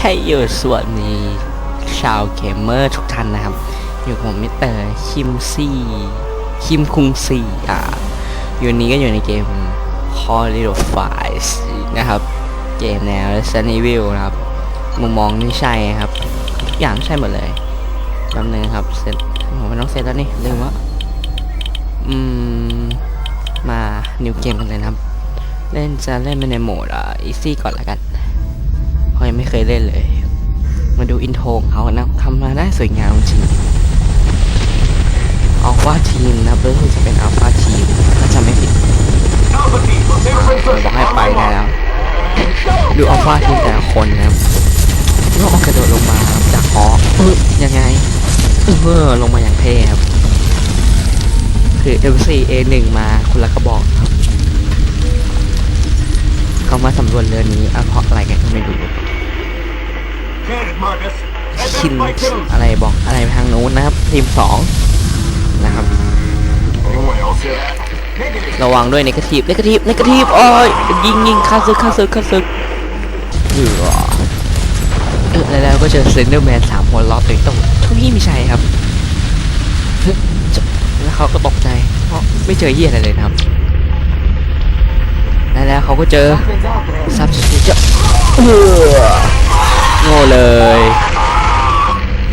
ให้อยู่ส่วนนี้ชาวเกมเมอร์ทุกท่านนะครับ อยู่ผมมิสเตอร์คิมซี่คิมคุงซีอ่าอยู่นี้ก็อยู่ในเกม Call of Files นะครับ เกมแนว Resident Evil นะครับ มุมมองนี่ใช่ครับ ทุกอย่างใช่หมดเลยแป๊บนึงครับ เสร็จผมไม่ต้องเสร็จแล้วนี่ลืมว่าอืม มา นิวเกมกันเลยนะครับ เล่นจะเล่นไปในโหมดอะ easy ก่อนละกัน ราะยังไม่เคยเล่นเลย มาดูอินโทรของเขานะทำมาได้สวยงามจริงอัลฟาทีมนะเบิร์จะเป็นอัลฟาทีมถ้าจำไม่ผิดบอกให้ไปได้แล้ว ดูอัลฟาทีมแต่ละคนนะครับก็อกกระโดดลงมาจากหอเออยังไงเออลงมาอย่างเท่ครับ คือ MC A1 มาคนละกระบอกครับเขามาสำรวจเรือนี้อะเพราะอะไรกันก็ไม่รู้ คินอะไรบอกอะไรทางนู้นนะครับ ทีมสองนะครับ ระวังด้วยในกาทีฟนกาทีฟนกาทีฟโอ้ยยิงยิงฆ่าศึกฆ่าศึกฆ่าศึกเออเออแล้วก็เจอเซนเดอร์แมนสามคนล้อตัวเองต้องทุกที่ม่ใช่ครับแล้วเขาก็ตกใจเพราะไม่เจอเหี้ยอะไรเลยนะครับแล้วแล้วเขาก็เจอซับสติจะเอ ง่เลย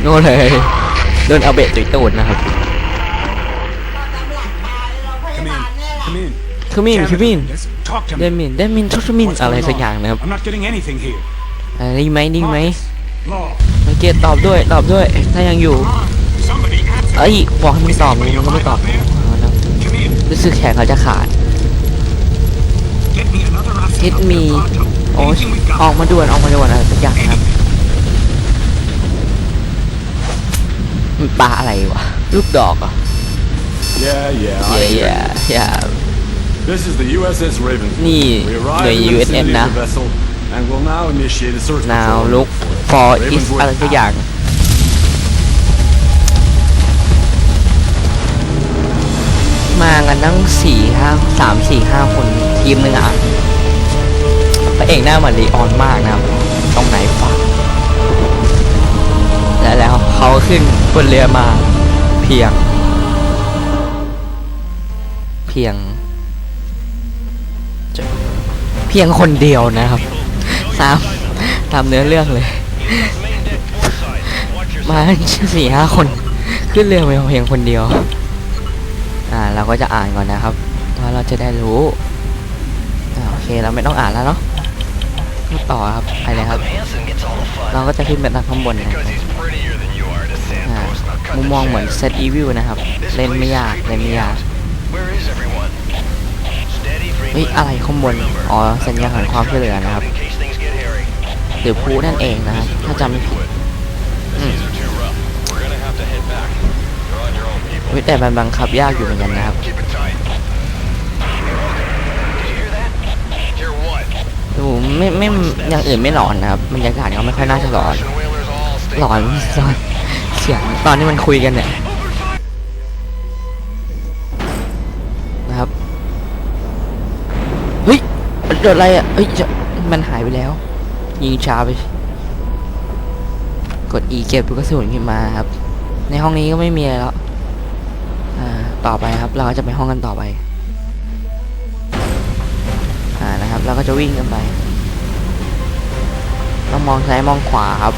โง่เลยโดนเอาเบะตุยตูดนะครับ Come in. Come in. คือมินคือมิน Yes. Talk to เด me. มินเดมินทุกมิน What's อะไร going สัก on? อย่างนะครับ I'm not getting anything here. อะไรได้ไหมได้ไหม Marcus, Law. สังเกตตอบด้วยตอบด้วย ถ้ายังอยู่ Somebody answer. เอ้ยบอกให้มันตอบมันก็ไม่ตอบเอาละ Come in. รู้สึกแขนเขาจะขาด Get me another outfit. Hit up me. there, Pronto. โอ้ย Anything we've got. ออกมาด่วนออกมาด่วนอะไรสักอย่างนะครับ มันปลาอะไรวะ ลูกดอกเหรอะ Yeah, yeah, เย่ I hear เย่ you. เย่ This is the USS Raven. นี่ We หน่วย arrived in the USN vicinity นะ of the vessel and will now initiate a search นาว patrol. ลุก for is อะไรสักอย่าง มากันตั้งสี่ห้าสามสี่ห้าคนทีมหนึ่งอะพระเอกหน้าเหมือนลีออนมากนะครับตรงไหนฟังและแล้วเขาขึ้น บนเรือมา เพียง เพียง เพียงคนเดียวนะครับตามตามเนื้อเรื่องเลย มาสี่ห้าคน ขึ้นเรือไปเพียงคนเดียว อ่าเราก็จะอ่านก่อนนะครับว่าเราจะได้รู้อ่าโอเคเราไม่ต้องอ่านแล้วเนาะต่อครับไปเลยครับ เราก็จะขึ้นไปทางข้างบนนะครับ มุมมองเหมือนเซตอีวิวนะครับ เล่นไม่ยาก เล่นไม่ยาก เฮ้ย อะไรข้างบน อ๋อ สัญญาณของความช่วยเหลือนะครับหรือพูนั่นเองนะครับ ถ้าจำไม่ผิดอืมเฮ้ยแต่มันบังคับยากอยู่เหมือนกันนะครับดูไม่ไม่อย่างอื่นไม่หลอนนะครับบรรยากาศก็ไม่ค่อยน่าจะหลอน หลอนหลอนเสียงตอนที่มันคุยกันเนี่ยนะครับเฮ้ยมันเกิดอะไรอะเฮ้ยมันหายไปแล้ว ยิงช้าไป กด E เก็บลูกกระสุนขึ้นมาครับ ในห้องนี้ก็ไม่มีอะไรแล้วต่อไปครับ เราก็จะไปห้องกันต่อไปอ่านะครับ เราก็จะวิ่งกันไป ต้องมองซ้ายมองขวาครับ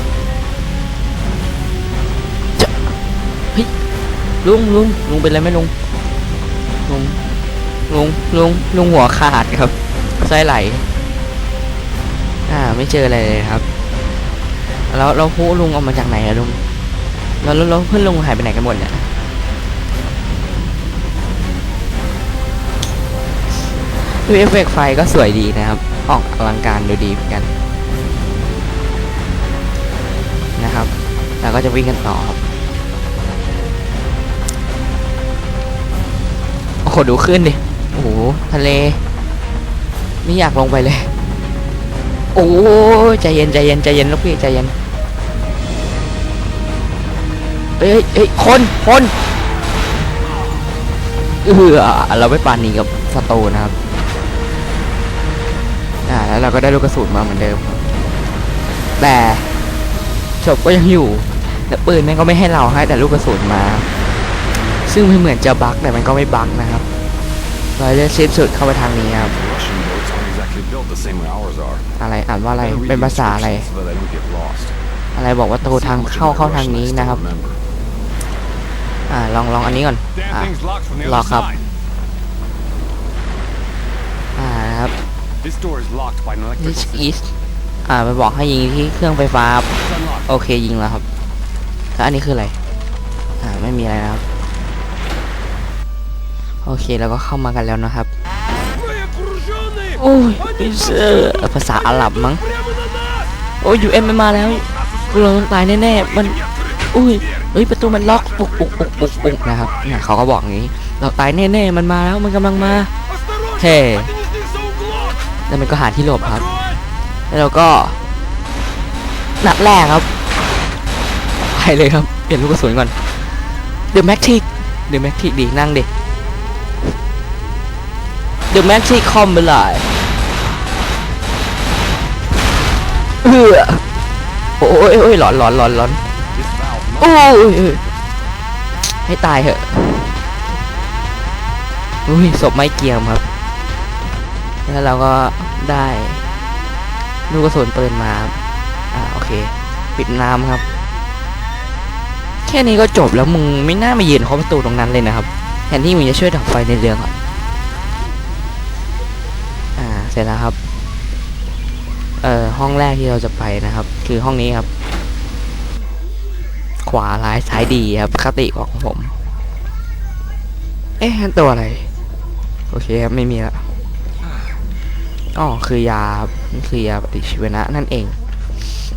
ลุงลุงลุงเป็นไรไหมลุงลุงลุงลุงลุงหัวขาดครับไส้ไหล อ่า ไม่เจออะไรเลยครับ แล้วเราพูลุงเอามาจากไหนอะลุงแล้วแล้วเพื่อนลุงหายไปไหนกันหมดเนี่ยดูเอฟเฟกต์ไฟก็สวยดีนะครับ ออกอลังการดูดีเหมือนกัน นะครับ แล้วก็จะวิ่งกันต่อครับ โหดูขึ้นดิ โอ้โห ทะเล ไม่อยากลงไปเลย โอ้ยใจเย็นใจเย็นใจเย็นลูกพี่ใจเย็น เอ้ยเอ้ยคนคนเออเราไม่ปานนี้กับสโตนะครับ อ่าแล้วเราก็ได้ลูกกระสุนมาเหมือนเดิม แต่ศพก็ยังอยู่ แต่ปืนแม่งก็ไม่ให้เราให้แต่ลูกกระสุนมา ซึ่งไม่เหมือนจะบั๊กแต่มันก็ไม่บั๊กนะครับเราจะเซฟสุดเข้าไปทางนี้ครับอะไรอ่านว่าอะไรเป็นภาษาอะไร อะไรบอกว่าตูทางเข้าเข้าทางนี้นะครับอ่าลองลองอันนี้ก่อนอ่าลอกครับอ่าครับ this is อ่าไปบอกให้ยิงที่เครื่องไฟฟ้า โอเคยิงแล้วครับแล้วอันนี้คืออะไรอ่าไม่มีอะไรนะครับ โอเคแล้วก็เข้ามากันแล้วนะครับ โอ้ยเออภาษาอาหรับมั้ง โอ้ยยูเอ็มไม่มาแล้วกูเราต้องตายแน่ๆ มัน อุ้ย เฮ้ย ประตูมันล็อกปุกปุกปุกปุกปุกนะครับเนี่ยเขาก็บอกอย่างนี้ เราตายแน่ๆ มันมาแล้ว มันกำลังมา เฮ้แล้วมันก็หาที่หลบครับ แล้วเราก็นัดแรกครับ ไปเลยครับ เปลี่ยนลูกกระสุนก่อน The Matic The Matic ดีนั่งดิ The Matic คอมไปเลยเออโอ้ยโอ้ยหลอนหลอนหลอนหลอนโอ้ยให้ตายเถอะอุ้ยศพไม่เกี่ยมครับ แล้วเราก็ได้ลูกกระสุนปืนมาอ่าโอเค ปิดน้ำครับ แค่นี้ก็จบแล้วมึงไม่น่ามายืนเคาะประตูตรงนั้นเลยนะครับ แทนที่มึงจะช่วยดับไฟในเรือก่อน ร็จแล้วครับ เอ่อห้องแรกที่เราจะไปนะครับ คือห้องนี้ครับ ขวาร้ายซ้ายดีครับคติของผม เอ๊ะฮันตัวอะไร โอเคครับไม่มีละอ๋อคือยาคือยาปฏิชีวนะนั่นเอง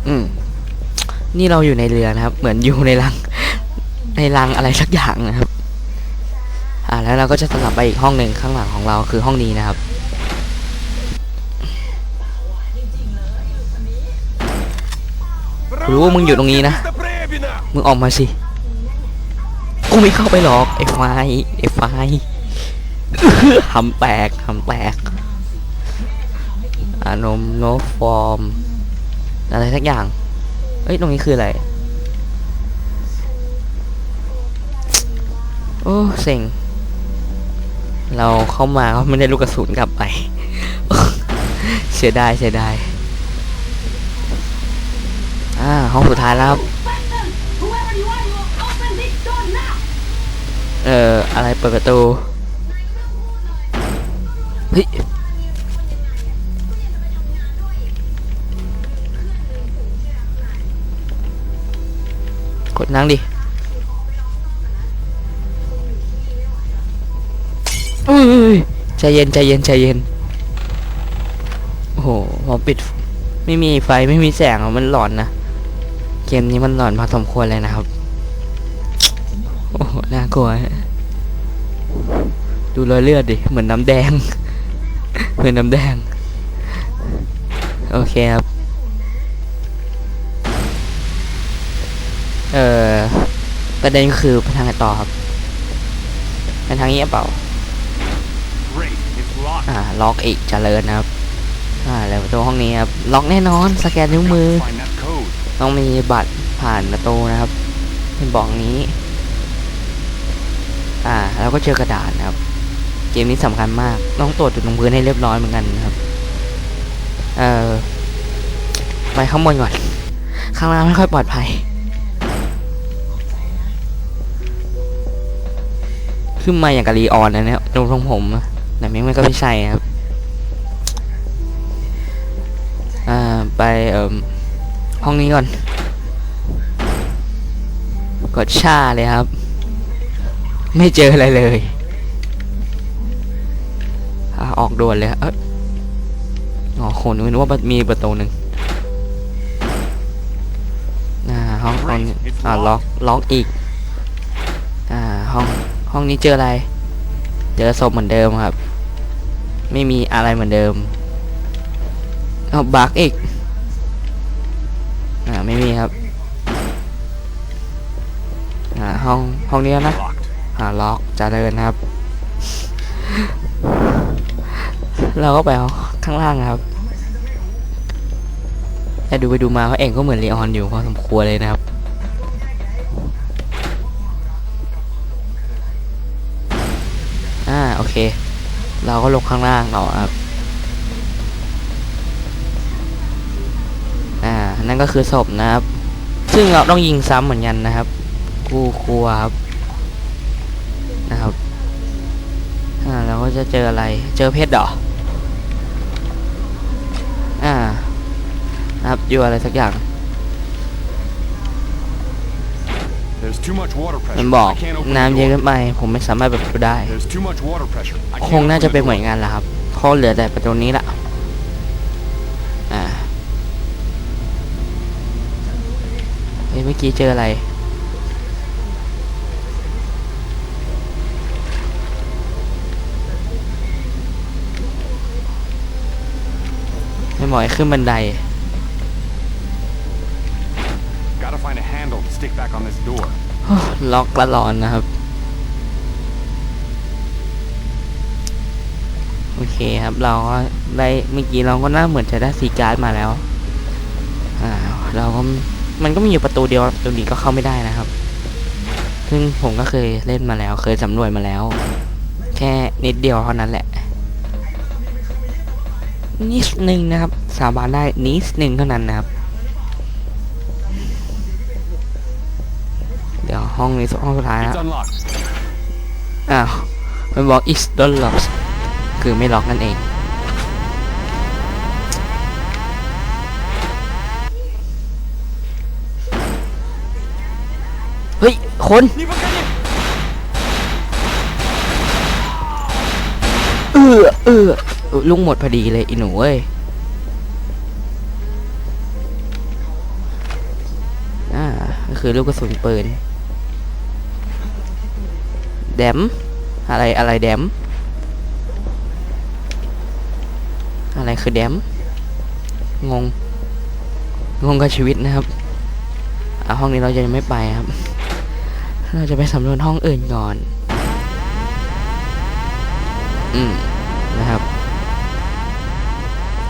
อืม นี่เราอยู่ในเรือนะครับ เหมือนอยู่ในรัง ในรังอะไรสักอย่างนะครับ อ่าแล้วเราก็จะสลับไปอีกห้องหนึ่งข้างหลังของเราคือห้องนี้นะครับ รู้ว่ามึงอยู่ตรงนี้นะ มึงออกมาสิ กูไม่เข้าไปหรอกไอ้ไฟไอ้ไฟหำแตกหำแตกอานมโนฟอร์ม อะไรสักอย่าง เอ้ย ตรงนี้คืออะไร โอ้เซ็ง เราเข้ามาก็ไม่ได้ลูกกระสุนกลับไป เสียดายเสียดาย อ่าห้องสุดท้ายแล้วครับ เอ่อ อะไรเปิดประตู เฮ้ย กดนั่งดิอุ้ยใจเย็นใจเย็นใจเย็น โอ้โหพอปิด ไม่มีไฟไม่มีแสงอะมันหลอนนะ เกมนี้มันหลอนพอสมควรเลยนะครับ โอ้โห น่ากลัว ดูรอยเลือดดิ เหมือนน้ำแดง เหมือนน้ำแดง โอเคครับ เอ่อ ประเด็นคือไปทางไหนต่อครับไปทางนี้เปล่า อ่า ล็อกอีกเจริญนะครับ อ่า แล้วประตูห้องนี้ครับ ล็อกแน่นอน สแกนนิ้วมือ ต้องมีบัตรผ่านประตูนะครับ เป็นบอกนี้ อ่า แล้วก็เจอกระดาษนะครับ เกมนี้สำคัญมาก ต้องตรวจจุดลงพื้นให้เรียบร้อยเหมือนกันนะครับ เอ่อ ไปข้างบนก่อน ข้างล่างไม่ค่อยปลอดภัย ขึ้นมาอย่างกับรีออนนะเนี่ยตรงทรงผมอะแต่แม่งมันก็ไม่ใช่ครับ อ่า ไปเอ่อ ห้องนี้ก่อน กดชาเลยครับ ไม่เจออะไรเลยออกด่วนเลยเออ๋อโคนนึกว่ามีประตูหนึ่งอ่าห้องห้องนี้อ่าล็อกล็อกอีก อ่าห้องห้องนี้เจออะไร เจอศพเหมือนเดิมครับ ไม่มีอะไรเหมือนเดิมเอาบักอีกอ่า ไม่มีครับอ่าห้องห้องนี้นะ Locked. อ่าล็อกจะเดินนะครับ เราก็ไปข้างล่างครับแต่ดูไปดูมาเขาเองก็เหมือนลีออนอยู่พอสมควรเลยนะครับ อ่าโอเค เราก็ลงข้างล่างต่อครับ นั่นก็คือศพนะครับ ซึ่งเราต้องยิงซ้ำเหมือนกันนะครับ กูครัวครับนะครับอ่าเราก็จะเจออะไร เจอเพชรเหรอ อ่า นะครับอยู่อะไรสักอย่าง There's too much water มัน pressure. บอก I can't open น้ำ the เยอะ door. เกินไปผมไม่สามารถเปิดประตูได้ There's too much water pressure. I ค can't งน่า open จะ the เป็นเหมือน door. กันแหละครับเพราะเหลือแต่ประตูนี้ละ มื่อกี้เจออะไร ไม่บอกให้ขึ้นบันได Gotta find a handle to stick back on this door. ล็อกละร้อนนะครับ โอเคครับเราก็ได้เมื่อกี้เราก็น่าเหมือนจะได้ซีการ์ดมาแล้ว อ่า เราก็ มันก็มีอยู่ประตูเดียวประตูนี้ก็เข้าไม่ได้นะครับ ซึ่งผมก็เคยเล่นมาแล้ว เคยสำรวจมาแล้ว แค่นิดเดียวเท่านั้นแหละนิดนึงนะครับ สาบานได้นิดนึงเท่านั้นนะครับ เดี๋ยวห้องนี้ห้องสุดท้ายแล้ว It's unlocked. อ้าวมันบอก is don't lock คือไม่ล็อกนั่นเอง เฮ้ย คนเออเออลุงหมดพอดีเลยอีหนูเอ้ยอ่าก็คือลูกกระสุนปืนแดมอะไรอะไรแดมอะไรคือแดมงงงงกับชีวิตนะครับอะห้องนี้เราจะยังไม่ไปครับ เราจะไปสำรวจห้องอื่นก่อน อืม นะครับ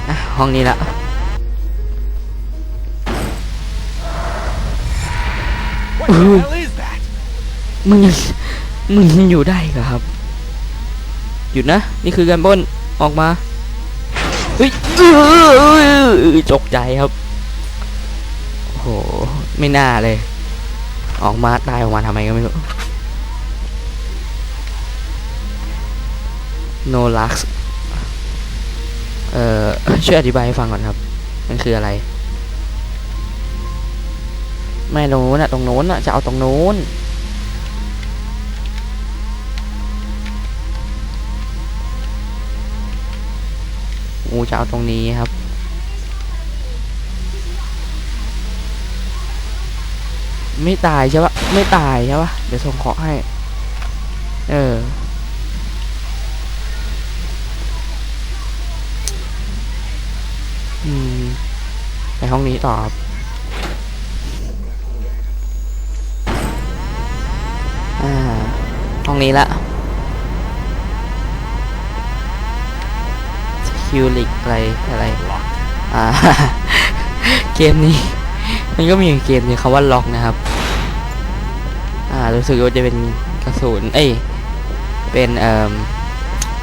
อะห้องนี้ละ What the Ooh. hell is that? มึงยังมึงยังอยู่ได้เหรอครับ หยุดนะ นี่คือการปล้นออกมาเฮ้ยเออจกใจครับโอ้โห ไม่น่าเลย ออกมาตายออกมาทำไมก็ไม่รู้ no lux เอ่อช่วยอธิบายให้ฟังก่อนครับ มันคืออะไร ไม่ตรงนู้นอะตรงโน้นอะจะเอาตรงโน้นงูจะเอาตรงนี้ครับ ไม่ตายใช่ปะไม่ตายใช่ปะเดี๋ยวส่งเคาะให้ เออ อืม ไปห้องนี้ต่อครับอ่าห้องนี้ละคิวลิกอะไรอะไร อ่า เกมนี้ มันก็มีเกมหนึงคำว่าล็อกนะครับ อ่า รู้สึกว่าจะเป็นกระสุน เอ้ย เป็นเอ่อ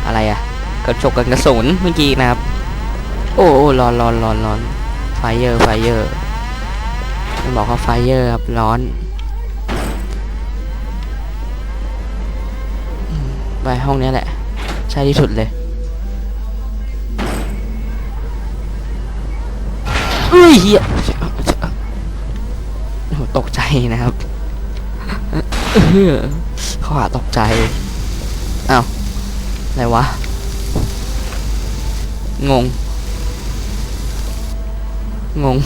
อะไรอะกระจกกันกระสุนเมื่อกี้นะครับ โอ้โอ้ร้อนร้อนร้อนร้อนไฟเยอร์ไฟเยอร์มันบอกว่าไฟเยอร์ครับร้อน ไปห้องนี้แหละ ใช่ที่สุดเลยเฮ้ยเฮีย ตกใจนะครับเออเขาหาตกใจอ้าวอะไรวะ งง งง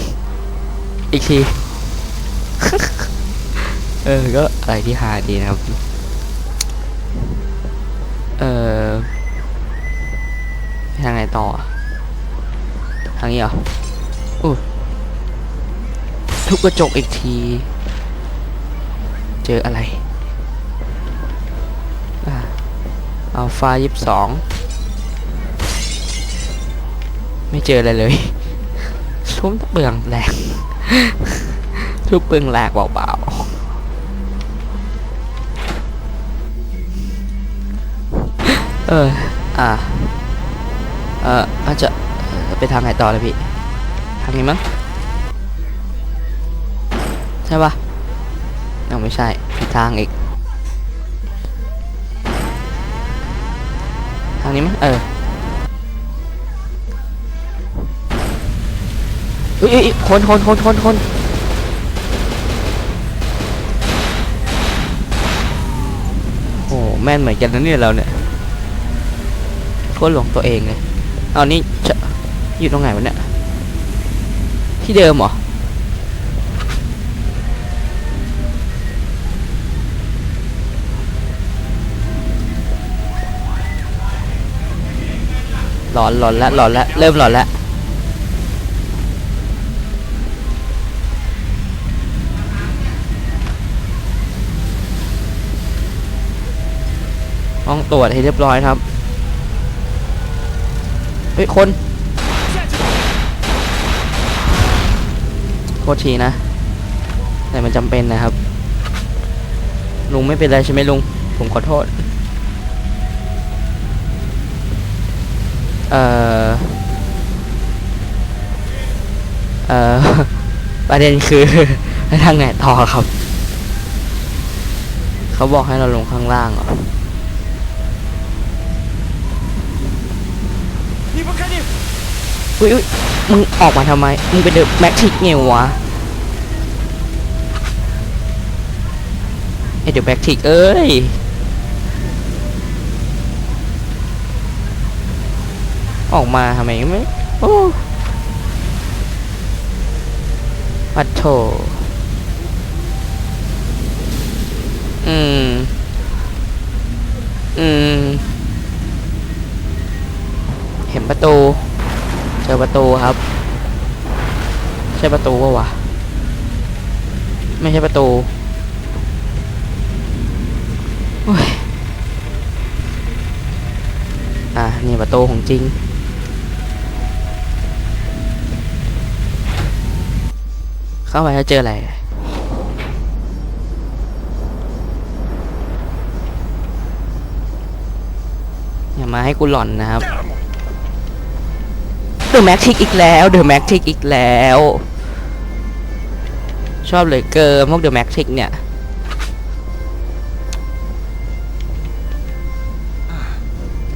อีกที เออ ก็อะไรที่หาดีนะครับ เออทางไหนต่อ ทางนี้เหรออู้ ทุบกระจกอีกที เจออะไรอัลฟายี่สองไม่เจออะไรเลยทุ่มเปลืองแรงทุบเปลืองแรงเบาๆเอออ่าเอออาจจะไปทางไหนต่อเลยพี่ ทางนี้มั้ง ช่ปะยังไม่ใช่ผิดทางอีก ทางนี้มั้ยเออเอ้ยเอ้ยคนคนคนคนคนโอ้แม่นเหมือนกันนะเนี่ยเราเนี่ยโคตรหลงตัวเองเลยเอานี่จะอยู่ตรงไหนวะเนี่ยที่เดิมเหรอ หลอนหลอนแล้วหลอนแล้วเริ่มหลอนแล้วต้องตรวจให้เรียบร้อยครับ เฮ้ย คน โทษทีนะ แต่มันจำเป็นนะครับ ลุงไม่เป็นไรใช่ไหมลุง ผมขอโทษ เอ่อ เอ่อ ประเด็นคือให้ทางไหนต่อครับ เขาบอกให้เราลงข้างล่างเหรออุ้ยอุ้ยมึงออกมาทำไม มึงเป็นเดอะแม็กทิกไงวะไอเดอะแม็กทิกเอ้ย ออกมาทำไมไม่โอ้ปัดโถอืม อืม เห็นประตู เจอประตูครับ ใช่ประตูปะวะ ไม่ใช่ประตูโอ้ยอะ นี่ประตูของจริง เข้าไปแล้วเจออะไรอย่ามาให้กูหล่อนนะครับเดอะแม็กทิกอีกแล้วเดอะแม็กทิกอีกแล้ว ชอบเลยเกินพวกเดอะแม็กทิกเนี่ย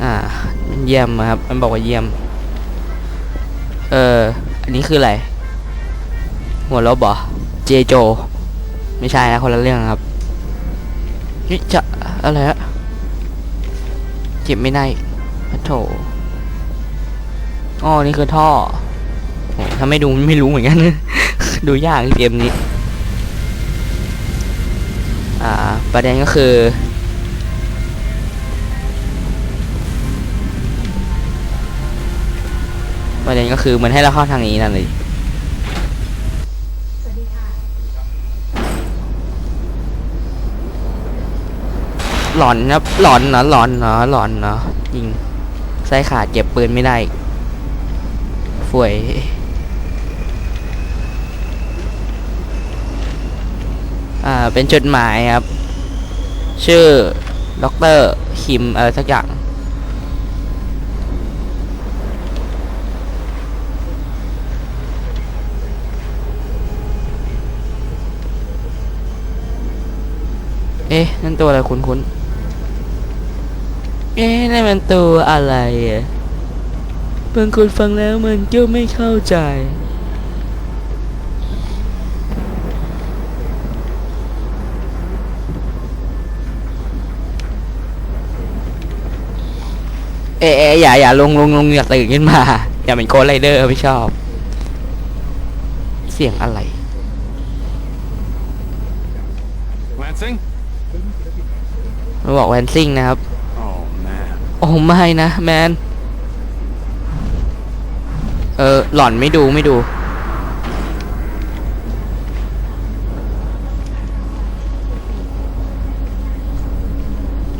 อ่าเยี่ยมครับ มันบอกว่าเยี่ยม เอออันนี้คืออะไร หัวลบเหรอเจโจ ไม่ใช่นะคนละเรื่องครับ นี่จะอะไรฮะเก็บไม่ได้พะโถอ๋อนี่คือท่อถ้าไม่ดูไม่รู้เหมือนกัน ดูยากเกมนี้ อ่า ประเด็นก็คือ ประเด็นก็คือมันให้เราเข้าทางนี้นั่นเลย หลอนครับหลอนเนาะหลอนเนาะหลอนเนาะยิงไส้ขาดเก็บปืนไม่ได้อีกฝวยอ่าเป็นจดหมายครับ ชื่อด็อกเตอร์คิมอะไรสักอย่างเอ๊ะ นั่นตัวอะไรคุ้นๆ เอ๊ะนั่นมันตัวอะไรอะบางคนฟังแล้วมันก็ไม่เข้าใจ เอ๊ะเอ๊ะอย่าอย่าลงลงลงอย่าตื่นขึ้นมา อย่าเป็นโคไรเดอร์ไม่ชอบ เสียงอะไร Lansing? มันบอกแวนซิงนะครับ Oh, man. โอ้ไม่นะแมน เออ หล่อนไม่ดูไม่ดู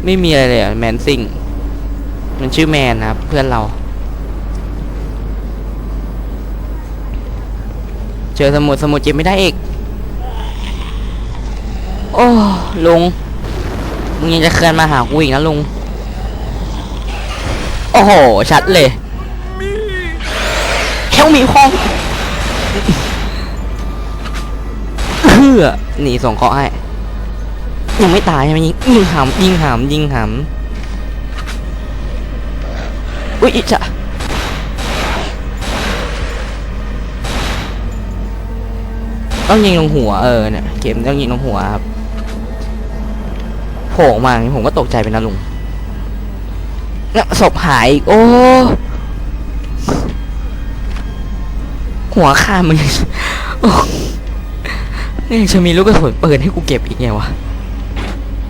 ไม่มีอะไรเลยอะแมนซิงมันชื่อแมนนะครับ เพื่อนเรา เจอสมุดสมุดเก็บไม่ได้อีก โอ้ลุง มึงยังจะเคลื่อนมาหากูอีกนะลุง โอ้โห ชัดเลยแค่มีห้องเพื่อหนีส่งเคาะให้ ยังไม่ตายใช่ไหมยิงยิงหำยิงหำยิงหำอุ้ยอิจะต้องยิงลงหัวเออเนี่ยเกมต้องยิงลงหัวครับโผล่มาผมก็ตกใจไปนะลุง เนี่ยศพหายอีกโอ้ หัวขาดมึงโอ้นี่ยังจะมีลูกกระสุนปืนให้กูเก็บอีกไงวะ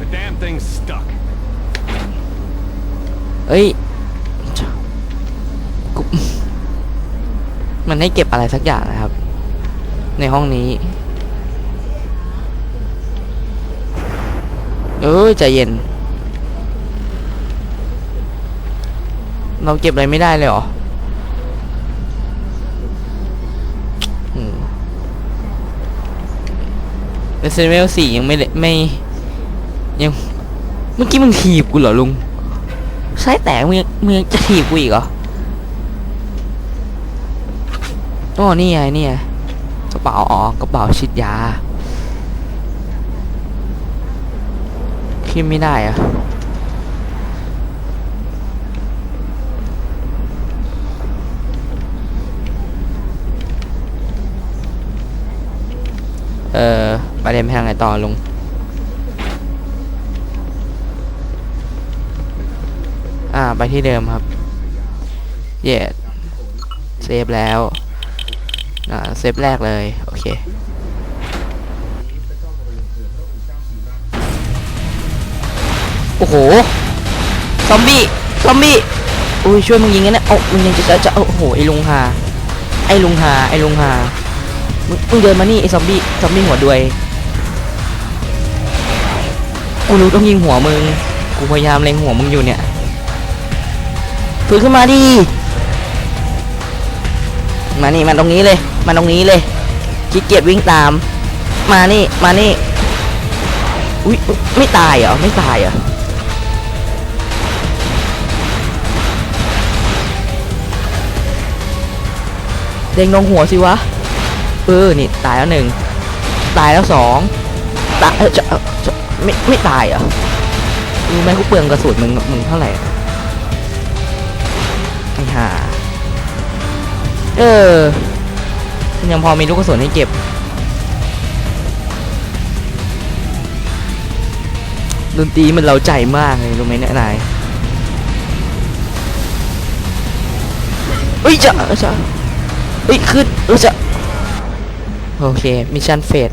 The damn thing's stuck. เอ้ยกูมันให้เก็บอะไรสักอย่างนะครับ ในห้องนี้ เอ้ยใจเย็น เราเก็บอะไรไม่ได้เลยเหรออืม Resident Evil 4ยังไม่ได้ไม่ ยัง เมื่อกี้มึงถีบกูเหรอลุงใช้แตกมึงยังมึงยังจะถีบกูอีกเหรออ๋อนี่ไงนี่ไงกระเป๋าอ๋อกระเป๋าฉีดยาขึ้นไม่ได้อะ เออประเด็นไปทางไหนต่อลุงอ่าไปที่เดิมครับ เย่เซฟแล้วอ่าเซฟแรกเลย โอเคโอ้โห ซอมบี้ ซอมบี้ อุ้ยช่วยมึงยิงกันนะโอ้มึงยังจะจะจะโอ้โห ไอ้ลุงหาไอ้ลุงหาไอ้ลุงหา มึงมึงเดินมานี่ไอ้ซอมบี้ซอมบี้หัวด้วยกูรู้ต้องยิงหัวมึง กูพยายามเล็งหัวมึงอยู่เนี่ยฟื้นขึ้นมาดิ มานี่มาตรงนี้เลย มาตรงนี้เลยขี้เกียจวิ่งตาม มานี่ มานี่ อุ้ยอุ๊ยไม่ตายเหรอ ไม่ตายเหรอ เด้งลงหัวสิวะ เออนี่ตายแล้วหนึ่งตายแล้วสองตายเอ้ยจะเอ้าจะไม่ไม่ตายเหรอรู้ไหมกูเปลืองกระสุนมึงมึงเท่าไหร่ไอ้ห่าเออยังพอมีลูกกระสุนให้เก็บดนตรีมันเราใจมากเลยรู้ไหมเนี่ยนายเอ้ยจะจะเอ้ยขึ้นเออจะ โอเคมิชชั่นเฟส